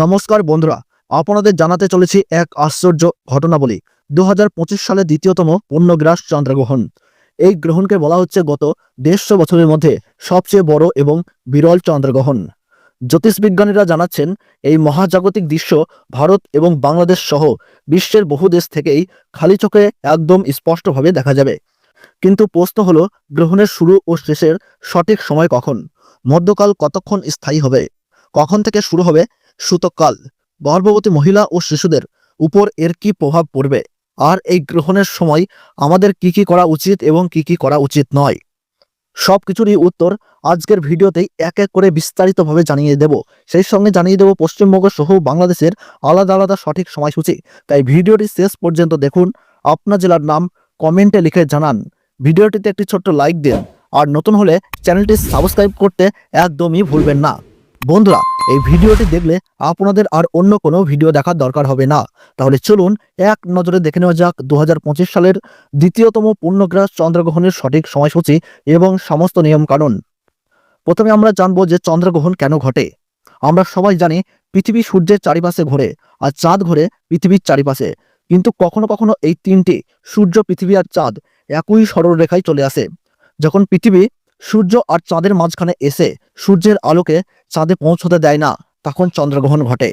নমস্কার বন্ধুরা, আপনাদের জানাতে চলেছি এক আশ্চর্য ঘটনাবলী দু সালে দ্বিতীয়তম পূর্ণগ্রাস চন্দ্রগ্রহণ। এই গ্রহণকে বলা হচ্ছে গত দেড়শো বছরের মধ্যে সবচেয়ে বড় এবং বিরল চন্দ্রগ্রহণ। জ্যোতিষবিজ্ঞানীরা জানাচ্ছেন, এই মহাজাগতিক দৃশ্য ভারত এবং বাংলাদেশ সহ বিশ্বের বহু দেশ থেকেই খালি চোখে একদম স্পষ্টভাবে দেখা যাবে। কিন্তু প্রশ্ন হলো, গ্রহণের শুরু ও শেষের সঠিক সময় কখন? মধ্যকাল কতক্ষণ স্থায়ী হবে? কখন থেকে শুরু হবে? সূতককাল গর্ভবতী মহিলা ও শিশুদের উপর এর কি প্রভাব পড়বে? আর এই গ্রহণের সময় আমাদের কি কি করা উচিত এবং কি কি করা উচিত নয়? সব কিছুরই উত্তর আজকের ভিডিওতেই এক এক করে বিস্তারিতভাবে জানিয়ে দেব। সেই সঙ্গে জানিয়ে দেব, পশ্চিমবঙ্গ সহ বাংলাদেশের আলাদা আলাদা সঠিক সময়সূচি। তাই ভিডিওটি শেষ পর্যন্ত দেখুন, আপনার জেলার নাম কমেন্টে লিখে জানান। ভিডিওটিতে একটি ছোট্ট লাইক দিন। আর নতুন হলে চ্যানেলটি সাবস্ক্রাইব করতে একদমই ভুলবেন না। বন্ধুরা, এই ভিডিওটি দেখলে আপনাদের আর অন্য কোনো ভিডিও দেখার দরকার হবে না। তাহলে চলুন এক নজরে দেখে নেওয়া যাক দু হাজার পঁচিশ সালের দ্বিতীয়তম পূর্ণগ্রাস চন্দ্রগ্রহণের সঠিক সময়সূচি এবং সমস্ত নিয়মকানুন। প্রথমে আমরা জানব যে চন্দ্রগ্রহণ কেন ঘটে। আমরা সবাই জানি পৃথিবী সূর্যের চারিপাশে ঘোরে আর চাঁদ ঘোরে পৃথিবীর চারিপাশে। কিন্তু কখনো কখনো এই তিনটি, সূর্য, পৃথিবী আর চাঁদ, একই সরলরেখায় চলে আসে। যখন পৃথিবী সূর্য আর চাঁদের মাঝখানে এসে সূর্যের আলোকে চাঁদে পৌঁছতে দেয় না, তখন চন্দ্রগ্রহণ ঘটে।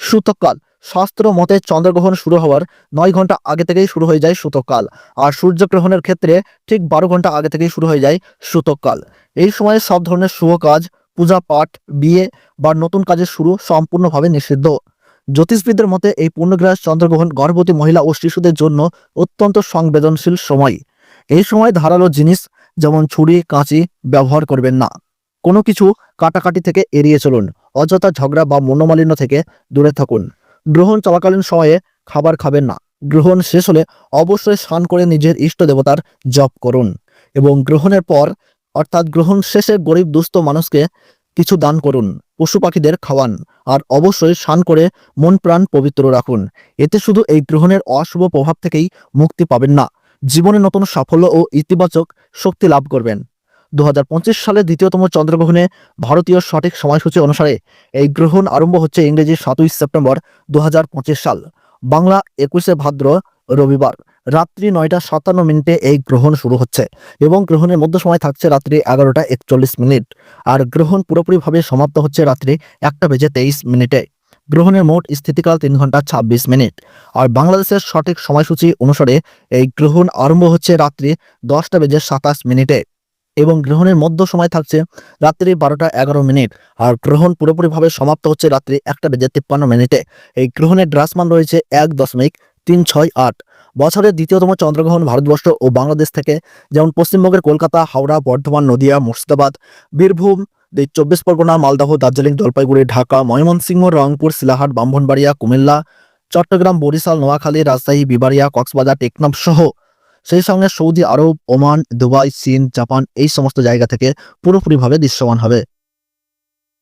সূতককাল শাস্ত্র মতে চন্দ্রগ্রহণ শুরু হওয়ার নয় ঘণ্টা আগে থেকেই শুরু হয়ে যায় সূতককাল আর সূর্যগ্রহণের ক্ষেত্রে ঠিক বারো ঘণ্টা আগে থেকেই শুরু হয়ে যায় সূতককাল এই সময়ে সব ধরনের শুভ কাজ, পূজা পাঠ, বিয়ে বা নতুন কাজের শুরু সম্পূর্ণভাবে নিষিদ্ধ। জ্যোতিষবিদদের মতে এই পূর্ণগ্রাস চন্দ্রগ্রহণ গর্ভবতী মহিলা ও শিশুদের জন্য অত্যন্ত সংবেদনশীল সময়। এই সময় ধারালো জিনিস যেমন ছুরি, কাঁচি ব্যবহার করবেন না। কোনো কিছু কাটাকাটি থেকে এড়িয়ে চলুন, অযথা ঝগড়া বা মনোমালিন্য থেকে দূরে থাকুন। গ্রহণ চলাকালীন সময়ে খাবার খাবেন না। গ্রহণ শেষ হলে অবশ্যই স্নান করে নিজের ইষ্ট দেবতার জপ করুন এবং গ্রহণের পর, অর্থাৎ গ্রহণ শেষে গরিব দুস্থ মানুষকে কিছু দান করুন, পশু পাখিদের খাওয়ান, আর অবশ্যই স্নান করে মন প্রাণ পবিত্র রাখুন। এতে শুধু এই গ্রহণের অশুভ প্রভাব থেকেই মুক্তি পাবেন না। জীবনে নতুন সাফল্য ও ইতিবাচক শক্তি লাভ করবেন। দু হাজার পঁচিশ সালে দ্বিতীয়তম চন্দ্রগ্রহণে ভারতীয় সঠিক সময়সূচি অনুসারে এই গ্রহণ আরম্ভ হচ্ছে ইংরেজি সাতই সেপ্টেম্বর দু হাজার পঁচিশ সাল। বাংলা একুশে ভাদ্র রবিবার, রাত্রি নয়টা সাতান্ন মিনিটে এই গ্রহণ শুরু হচ্ছে এবং গ্রহণের মধ্য সময় থাকছে রাত্রি এগারোটা একচল্লিশ মিনিট। আর গ্রহণ পুরোপুরিভাবে সমাপ্ত হচ্ছে রাত্রি একটা বেজে তেইশ মিনিটে। গ্রহণের মোট স্থিতিকাল তিন ঘণ্টা ছাব্বিশ মিনিট। আর বাংলাদেশের সঠিক সময়সূচি অনুসারে এই গ্রহণ আরম্ভ হচ্ছে রাত্রি দশটা বেজে সাতাশ মিনিটে এবং গ্রহণের মধ্য সময় থাকছে রাত্রি বারোটা এগারো মিনিট। আর গ্রহণ পুরোপুরিভাবে সমাপ্ত হচ্ছে রাত্রি একটা বেজে তিপ্পান্ন মিনিটে। এই গ্রহণের ড্রাসমান রয়েছে এক দশমিক তিন ছয় আট। বছরের দ্বিতীয়তম চন্দ্রগ্রহণ ভারতবর্ষ ও বাংলাদেশ থেকে যেমন পশ্চিমবঙ্গের কলকাতা, হাওড়া, বর্ধমান, নদিয়া, মুর্শিদাবাদ, বীরভূম চব্বিশ পরগনা মালদহ, দার্জিলিং, জলপাইগুড়ি, ঢাকা, ময়মনসিংহ, রংপুর, সিলাহাট, ব্রাহ্মণবাড়িয়া, কুমিল্লা, চট্টগ্রাম, বরিশাল, নোয়াখালী, রাজশাহী বিবারিয়া কক্সবাজার, টেকনাফ সহ সেই সঙ্গে সৌদি আরব, ওমান, দুবাই, চীন, জাপান এই সমস্ত জায়গা থেকে পুরোপুরিভাবে দৃশ্যমান হবে।